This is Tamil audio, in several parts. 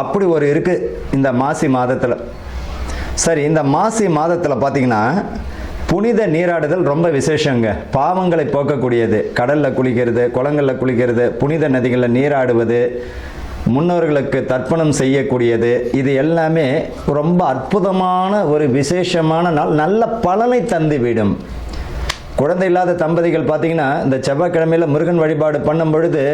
அப்படி ஒரு இருக்கு இந்த மாசி மாதத்தில். சரி இந்த மாசி மாதத்தில் பார்த்தீங்கன்னா புனித நீராடுதல் ரொம்ப விசேஷங்க. பாவங்களை போக்கக்கூடியது. கடலில் குளிக்கிறது குளங்களில் குளிக்கிறது புனித நதிகளில் நீராடுவது முன்னோர்களுக்கு தர்ப்பணம் செய்யக்கூடியது. இது எல்லாமே ரொம்ப அற்புதமான ஒரு விசேஷமான நாள். நல்ல பலனை தந்துவிடும் குழந்தை இல்லாத தம்பதிகள் பார்த்தீங்கன்னா இந்த செவ்வாய்க்கிழமையில் முருகன் வழிபாடு பண்ணும் பொழுது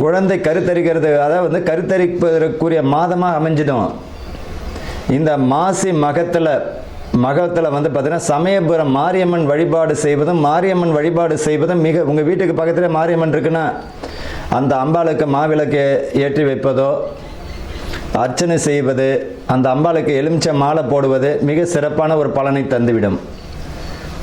குழந்தை கருத்தரிக்கிறது அதாவது வந்து கருத்தரிப்பதற்குரிய மாதமாக அமைஞ்சிடும். இந்த மாசி மகத்தில் மகத்தில் வந்து பார்த்தீங்கன்னா சமயபுரம் மாரியம்மன் வழிபாடு செய்வதும் மாரியம்மன் வழிபாடு செய்வதும் மிக உங்கள் வீட்டுக்கு பக்கத்தில் மாரியம்மன் இருக்குன்னா அந்த அம்பாளுக்கு மாவிளக்கு ஏற்றி வைப்பதோ அர்ச்சனை செய்வது அந்த அம்பாளுக்கு எலுமிச்சை மாலை போடுவது மிக சிறப்பான ஒரு பலனை தந்துவிடும்.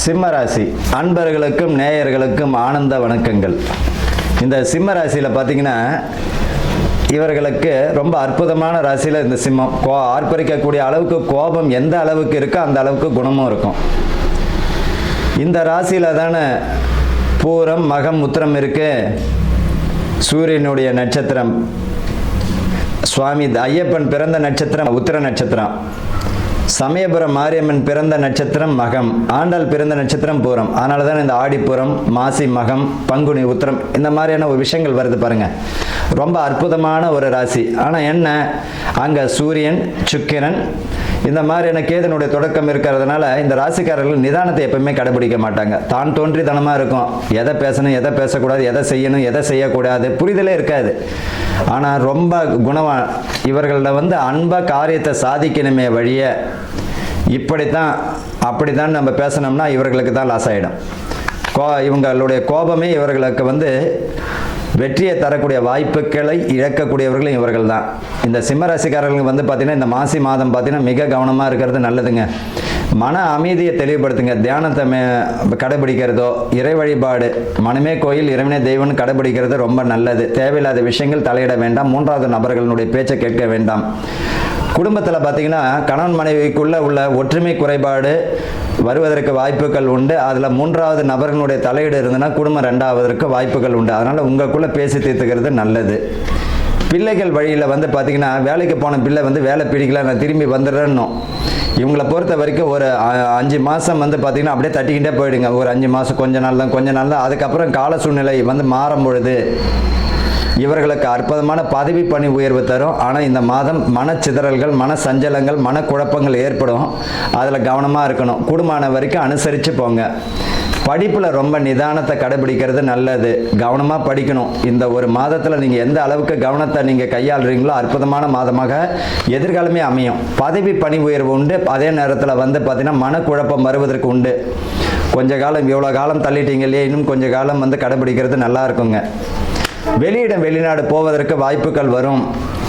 சிம்மராசி அன்பர்களுக்கும் நேயர்களுக்கும் ஆனந்த வணக்கங்கள். இந்த சிம்ம ராசியில் பார்த்தீங்கன்னா இவர்களுக்கு ரொம்ப அற்புதமான ராசியில் இந்த சிம்மம். கோ ஆர்ப்பரிக்கக்கூடிய அளவுக்கு கோபம் எந்த அளவுக்கு இருக்கோ அந்த அளவுக்கு குணமும் இருக்கும். இந்த ராசியில் தானே பூரம் மகம் உத்திரம் இருக்கு. சூரியனுடைய நட்சத்திரம் சுவாமி ஐயப்பன் பிறந்த நட்சத்திரம் உத்திர நட்சத்திரம். சமயபுரம் மாரியம்மன் பிறந்த நட்சத்திரம் மகம். ஆண்டாள் பிறந்த நட்சத்திரம் பூரம். அதனால தான் இந்த ஆடிப்புறம் மாசி மகம் பங்குனி உத்திரம் இந்த மாதிரியான ஒரு விஷயங்கள் வருது பாருங்கள் ரொம்ப அற்புதமான ஒரு ராசி. ஆனால் என்ன? அங்கே சூரியன் சுக்கிரன் இந்த மாதிரியான கேதனுடைய தொடக்கம் இருக்கிறதுனால இந்த ராசிக்காரர்கள் நிதானத்தை எப்பவுமே கடைபிடிக்க மாட்டாங்க. தான் தோன்றித்தனமாக இருக்கும். எதை பேசணும் எதை பேசக்கூடாது எதை செய்யணும் எதை செய்யக்கூடாது புரிதலே இருக்காது. ஆனால் ரொம்ப குணமா இவர்களில் வந்து அன்பாக காரியத்தை சாதிக்கணுமே வழிய இப்படித்தான் அப்படித்தான் நம்ம பேசணும்னா இவர்களுக்கு தான் லாஸ் ஆகிடும் கோ இவங்களுடைய கோபமே இவர்களுக்கு வந்து வெற்றியை தரக்கூடிய வாய்ப்புகளை இழக்கக்கூடியவர்களும் இவர்கள் தான் இந்த சிம்மராசிக்காரர்களுக்கு வந்து பார்த்தீங்கன்னா இந்த மாசி மாதம் பார்த்தீங்கன்னா மிக கவனமாக இருக்கிறது நல்லதுங்க. மன அமைதியை தெளிவுபடுத்துங்க. தியானத்தை மே கடைபிடிக்கிறதோ இறை வழிபாடு மனமே கோயில் இறைவனே தெய்வம்னு கடைபிடிக்கிறது ரொம்ப நல்லது. தேவையில்லாத விஷயங்கள் தலையிட வேண்டாம். மூன்றாவது நபர்களுடைய பேச்சை கேட்க வேண்டாம். குடும்பத்தில் பார்த்தீங்கன்னா கணவன் மனைவிக்குள்ளே உள்ள ஒற்றுமை குறைபாடு வருவதற்கு வாய்ப்புகள் உண்டு. அதில் மூன்றாவது நபர்களுடைய தலையீடு இருந்ததுன்னா குடும்பம் ரெண்டாவதற்கு வாய்ப்புகள் உண்டு. அதனால் உங்களுக்குள்ளே பேசி தீர்த்துக்கிறது நல்லது. பிள்ளைகள் வழியில் வந்து பார்த்தீங்கன்னா வேலைக்கு போன பிள்ளை வந்து வேலை பிடிக்கல நான் திரும்பி வந்துடுறேன்னும். இவங்களை பொறுத்த வரைக்கும் ஒரு அ- அஞ்சு மாதம் வந்து பார்த்திங்கன்னா அப்படியே தட்டிக்கிட்டே போயிடுங்க. ஒரு அஞ்சு மாதம் கொஞ்ச நாள் தான் கொஞ்ச நாள் தான் அதுக்கப்புறம் கால சூழ்நிலை வந்து மாறும் பொழுது இவர்களுக்கு அற்புதமான பதவி பணி உயர்வு தரும். ஆனால் இந்த மாதம் மனச்சிதறல்கள் மன சஞ்சலங்கள் மனக்குழப்பங்கள் ஏற்படும். அதில் கவனமாக இருக்கணும். கூடுமான வரைக்கும் அனுசரித்து போங்க. படிப்பில் ரொம்ப நிதானத்தை கடைபிடிக்கிறது நல்லது. கவனமாக படிக்கணும். இந்த ஒரு மாதத்தில் நீங்கள் எந்த அளவுக்கு கவனத்தை நீங்கள் கையாளுறீங்களோ அற்புதமான மாதமாக எதிர்காலமே அமையும். பதவி பணி உயர்வு உண்டு. அதே நேரத்தில் வந்து பார்த்திங்கன்னா மனக்குழப்பம் வருவதற்கு உண்டு. கொஞ்ச காலம் இவ்வளோ காலம் தள்ளிட்டீங்க இல்லையா? இன்னும் கொஞ்ச காலம் வந்து கடைபிடிக்கிறது நல்லா இருக்குங்க. வெளியிடம் வெளிநாடு போவதற்கு வாய்ப்புகள் வரும்.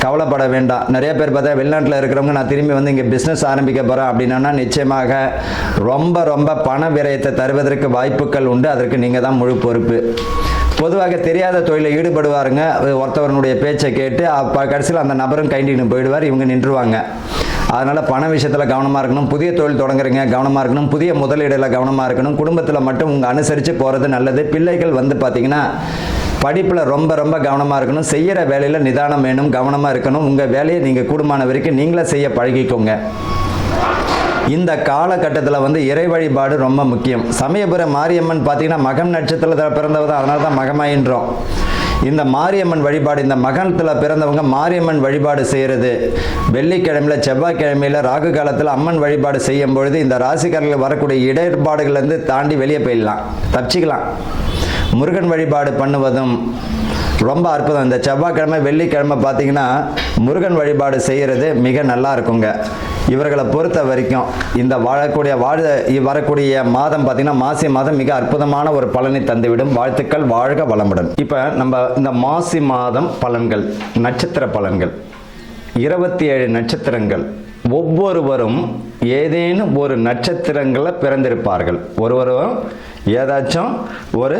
கவலைப்பட வேண்டாம். நிறைய பேர் பார்த்தா வெளிநாட்டில் இருக்கிறவங்க நான் திரும்பி வந்து இங்கே பிஸ்னஸ் ஆரம்பிக்க போகிறேன் அப்படின்னா நிச்சயமாக ரொம்ப ரொம்ப பண விரயத்தை தருவதற்கு வாய்ப்புகள் உண்டு. அதற்கு நீங்கள் தான் முழு பொறுப்பு. பொதுவாக தெரியாத தொழிலில் ஈடுபடுவாருங்க. ஒருத்தவனுடைய பேச்சை கேட்டு அப்போ கடைசியில் அந்த நபரும் கைண்டின்னு போயிடுவார். இவங்க நின்றுவாங்க. அதனால் பண விஷயத்தில் கவனமாக இருக்கணும். புதிய தொழில் தொடங்குறீங்க கவனமாக இருக்கணும். புதிய முதலீடில் கவனமாக இருக்கணும். குடும்பத்தில் மட்டும் உங்கள் அனுசரித்து போகிறது நல்லது. பிள்ளைகள் வந்து பார்த்திங்கன்னா படிப்பில் ரொம்ப ரொம்ப கவனமாக இருக்கணும். செய்கிற வேலையில் நிதானம் வேணும் கவனமாக இருக்கணும். உங்கள் வேலையை நீங்கள் கூடுமான வரைக்கும் நீங்களே செய்ய பழகிக்கோங்க. இந்த காலகட்டத்தில் வந்து இறை வழிபாடு ரொம்ப முக்கியம். சமயபுரம் மாரியம்மன் பார்த்தீங்கன்னா மகம் நட்சத்திரத்தில் பிறந்தவ தான். அதனால தான் மகமாயின்றோம். இந்த மாரியம்மன் வழிபாடு இந்த மகனத்தில் பிறந்தவங்க மாரியம்மன் வழிபாடு செய்கிறது வெள்ளிக்கிழமையில் செவ்வாய்க்கிழமையில் ராகு காலத்தில் அம்மன் வழிபாடு செய்யும் பொழுது இந்த ராசிக்காரர்கள் வரக்கூடிய இடர்பாடுகள்லேருந்து தாண்டி வெளியே போயிடலாம். தப்பிச்சிக்கலாம். முருகன் வழிபாடு பண்ணுவதும் ரொம்ப அற்புதம். இந்த செவ்வாய்க்கிழமை வெள்ளிக்கிழமை பார்த்தீங்கன்னா முருகன் வழிபாடு செய்கிறது மிக நல்லா இருக்குங்க. இவர்களை பொறுத்த வரைக்கும் இந்த வாழக்கூடிய வாழ வரக்கூடிய மாதம் பார்த்தீங்கன்னா மாசி மாதம் மிக அற்புதமான ஒரு பலனை தந்துவிடும். வாழ்த்துக்கள் வாழ்க வளமுடன். இப்போ நம்ம இந்த மாசி மாதம் பலன்கள் நட்சத்திர பலன்கள். இருபத்தி ஏழு நட்சத்திரங்கள். ஒவ்வொருவரும் ஏதேனும் ஒரு நட்சத்திரங்களை பிறந்திருப்பார்கள். ஒருவரும் ஏதாச்சும் ஒரு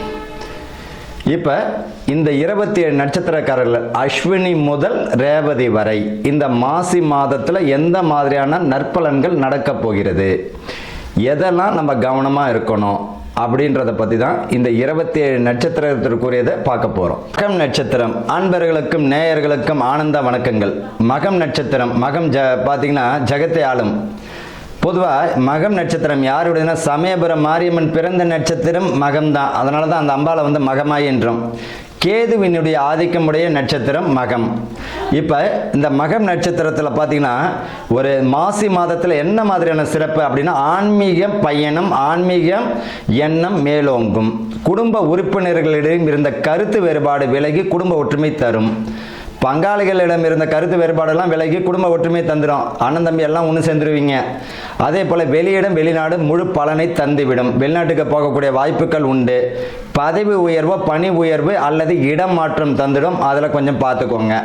இப்போ இந்த இருபத்தி ஏழு நட்சத்திரக்காரர்கள் அஸ்வினி முதல் ரேவதி வரை இந்த மாசி மாதத்தில் எந்த மாதிரியான நற்பலன்கள் நடக்கப் போகிறது? எதெல்லாம் நம்ம கவனமாக இருக்கணும்? அப்படின்றத பற்றி தான் இந்த இருபத்தி ஏழு நட்சத்திரத்திற்குரியதை பார்க்க போகிறோம் மகம் நட்சத்திரம் அன்பர்களுக்கும் நேயர்களுக்கும் ஆனந்த வணக்கங்கள். மகம் நட்சத்திரம் மகம் ஜ பார்த்தீங்கன்னா ஜெகத்தை ஆளும். பொதுவாக மகம் நட்சத்திரம் யாருடையதுன்னா சமயபுரம் மாரியம்மன் பிறந்த நட்சத்திரம் மகம் தான் அதனால தான் அந்த அம்பாளை வந்து மகமாய் என்றோம். கேதுவினுடைய ஆதிக்கமுடைய நட்சத்திரம் மகம். இப்போ இந்த மகம் நட்சத்திரத்தில் பார்த்தீங்கன்னா ஒரு மாசி மாதத்தில் என்ன மாதிரியான சிறப்பு அப்படின்னா ஆன்மீக பயணம் ஆன்மீகம் எண்ணம் மேலோங்கும். குடும்ப உறுப்பினர்களிடம் இருந்த கருத்து வேறுபாடு விலகி குடும்ப ஒற்றுமை தரும். பங்காளிகளிடம் இருந்த கருத்து வேறுபாடெல்லாம் விலகி குடும்ப ஒற்றுமை தந்துடும் அண்ணன் தம்பி எல்லாம் ஒன்று சேர்ந்துருவீங்க. அதே போல் வெளியிடம் வெளிநாடு முழு பலனை தந்துவிடும். வெளிநாட்டுக்கு போகக்கூடிய வாய்ப்புகள் உண்டு. பதவி உயர்வோ பணி உயர்வு அல்லது இடம் மாற்றம் தந்துடும். அதில் கொஞ்சம் பார்த்துக்கோங்க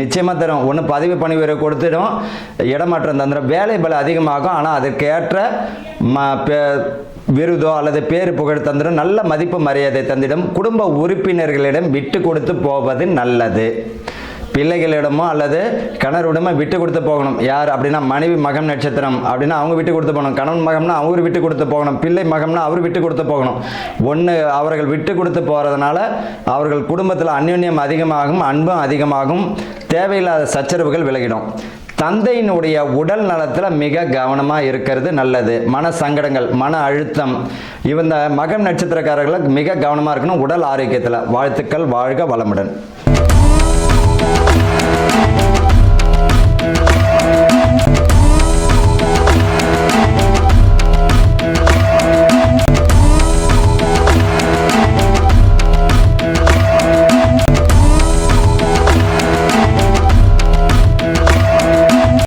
நிச்சயமாக தரும். ஒன்று பதவி பணி உயர்வு கொடுத்துடும். இடமாற்றம் தந்துடும். வேலை பல அதிகமாகும். ஆனால் அதற்கேற்ற ம விருதோ அல்லது பேரு புகழ் தந்திடும். நல்ல மதிப்பு மரியாதை தந்திடும். குடும்ப உறுப்பினர்களிடம் விட்டு கொடுத்து போவது நல்லது. பிள்ளைகளிடமோ அல்லது கணவரிடமோ விட்டு கொடுத்து போகணும். யார்? அப்படின்னா மனைவி மகம் நட்சத்திரம். அப்படின்னா அவங்க விட்டு கொடுத்து போகணும். கணவன் மகம்னா அவர் விட்டு கொடுத்து போகணும். பிள்ளை மகம்னா அவர் விட்டு கொடுத்து போகணும். ஒன்று அவர்கள் விட்டு கொடுத்து போகிறதுனால அவர்கள் குடும்பத்தில் அந்யோன்யம் அதிகமாகும் அன்பும் அதிகமாகும் தேவையில்லாத சச்சரவுகள் விலகிடும். தந்தையினுடைய உடல் நலத்தில் மிக கவனமாக இருக்கிறது நல்லது. மன சங்கடங்கள் மன அழுத்தம். இந்த மகம் நட்சத்திரக்காரர்களுக்கு மிக கவனமாக இருக்கணும். உடல் ஆரோக்கியத்தில். வாழ்த்துக்கள் வாழ்க வளமுடன். Thank you.